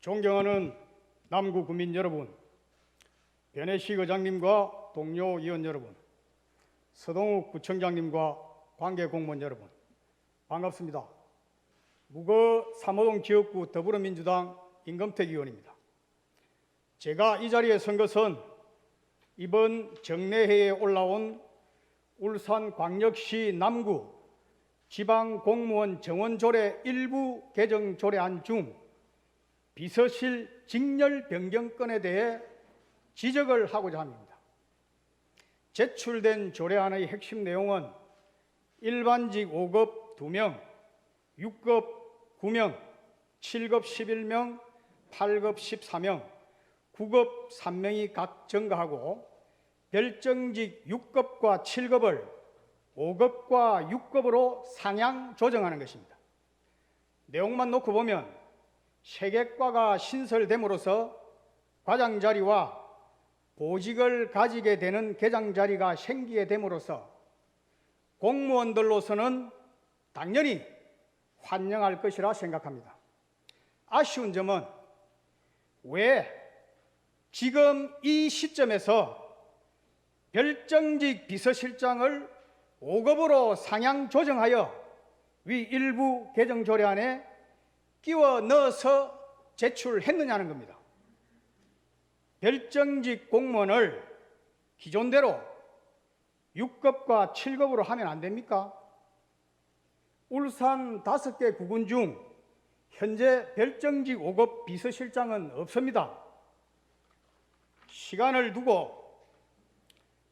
존경하는 남구 구민 여러분, 변해식 의장님과 동료 의원 여러분, 서동욱 구청장님과 관계 공무원 여러분, 반갑습니다. 무거 삼호동 지역구 더불어민주당 임금택 의원입니다. 제가 이 자리에 선 것은 이번 정례회에 올라온 울산광역시 남구 지방공무원 정원조례 일부 개정 조례안 중 비서실 직렬 변경건에 대해 지적을 하고자 합니다. 제출된 조례안의 핵심 내용은 일반직 5급 2명, 6급 9명, 7급 11명, 8급 14명, 9급 3명이 각 증가하고 별정직 6급과 7급을 5급과 6급으로 상향 조정하는 것입니다. 내용만 놓고 보면 세계과가 신설됨으로써 과장 자리와 보직을 가지게 되는 계장 자리가 생기게 됨으로써 공무원들로서는 당연히 환영할 것이라 생각합니다. 아쉬운 점은 왜 지금 이 시점에서 별정직 비서실장을 5급으로 상향 조정하여 위 일부 개정 조례안에 끼워 넣어서 제출했느냐는 겁니다. 별정직 공무원을 기존대로 6급과 7급으로 하면 안 됩니까? 울산 다섯 개 구군 중 현재 별정직 5급 비서실장은 없습니다. 시간을 두고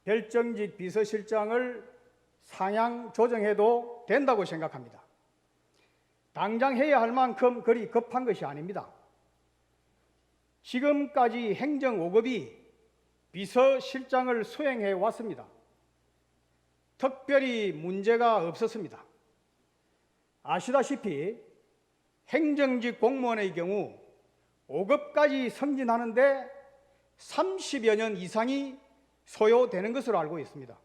별정직 비서실장을 상향 조정해도 된다고 생각합니다. 당장 해야 할 만큼 그리 급한 것이 아닙니다. 지금까지 행정 5급이 비서실장을 수행해 왔습니다. 특별히 문제가 없었습니다. 아시다시피 행정직 공무원의 경우 5급까지 승진하는데 30여 년 이상이 소요되는 것으로 알고 있습니다.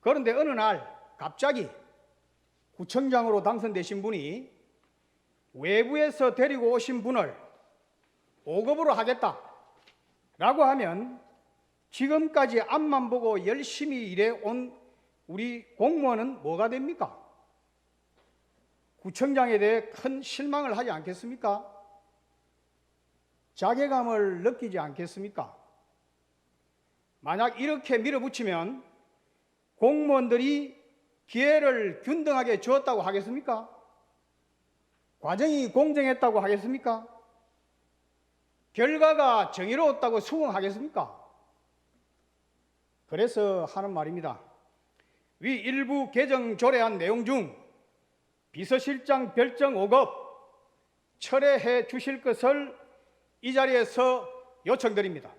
그런데 어느 날 갑자기 구청장으로 당선되신 분이 외부에서 데리고 오신 분을 5급으로 하겠다라고 하면 지금까지 앞만 보고 열심히 일해 온 우리 공무원은 뭐가 됩니까? 구청장에 대해 큰 실망을 하지 않겠습니까? 자괴감을 느끼지 않겠습니까? 만약 이렇게 밀어붙이면 공무원들이 기회를 균등하게 주었다고 하겠습니까? 과정이 공정했다고 하겠습니까? 결과가 정의로웠다고 수긍하겠습니까? 그래서 하는 말입니다. 위 일부 개정 조례안 내용 중 비서실장 별정 5급 철회해 주실 것을 이 자리에서 요청드립니다.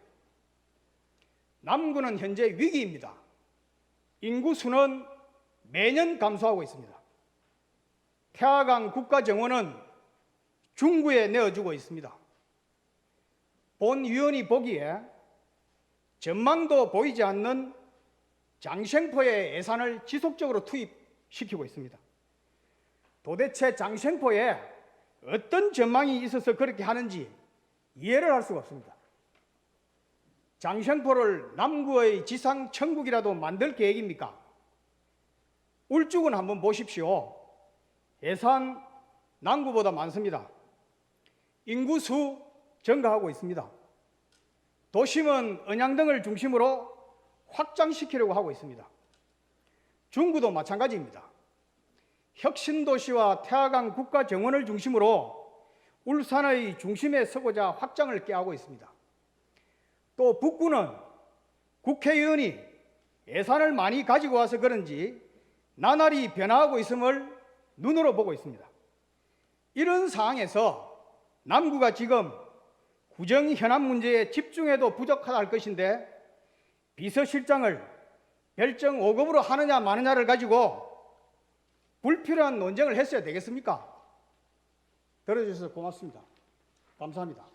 남구는 현재 위기입니다. 인구수는 매년 감소하고 있습니다. 태화강 국가정원은 중구에 내어주고 있습니다. 본 위원이 보기에 전망도 보이지 않는 장생포의 예산을 지속적으로 투입시키고 있습니다. 도대체 장생포에 어떤 전망이 있어서 그렇게 하는지 이해를 할 수가 없습니다. 장생포를 남구의 지상 천국이라도 만들 계획입니까? 울주군 한번 보십시오. 예산 남구보다 많습니다. 인구수 증가하고 있습니다. 도심은 언양 등을 중심으로 확장시키려고 하고 있습니다. 중구도 마찬가지입니다. 혁신도시와 태화강 국가정원을 중심으로 울산의 중심에 서고자 확장을 깨하고 있습니다. 또 북구는 국회의원이 예산을 많이 가지고 와서 그런지 나날이 변화하고 있음을 눈으로 보고 있습니다. 이런 상황에서 남구가 지금 구정 현안 문제에 집중해도 부족하다 할 것인데 비서실장을 별정 5급으로 하느냐 마느냐를 가지고 불필요한 논쟁을 했어야 되겠습니까? 들어주셔서 고맙습니다. 감사합니다.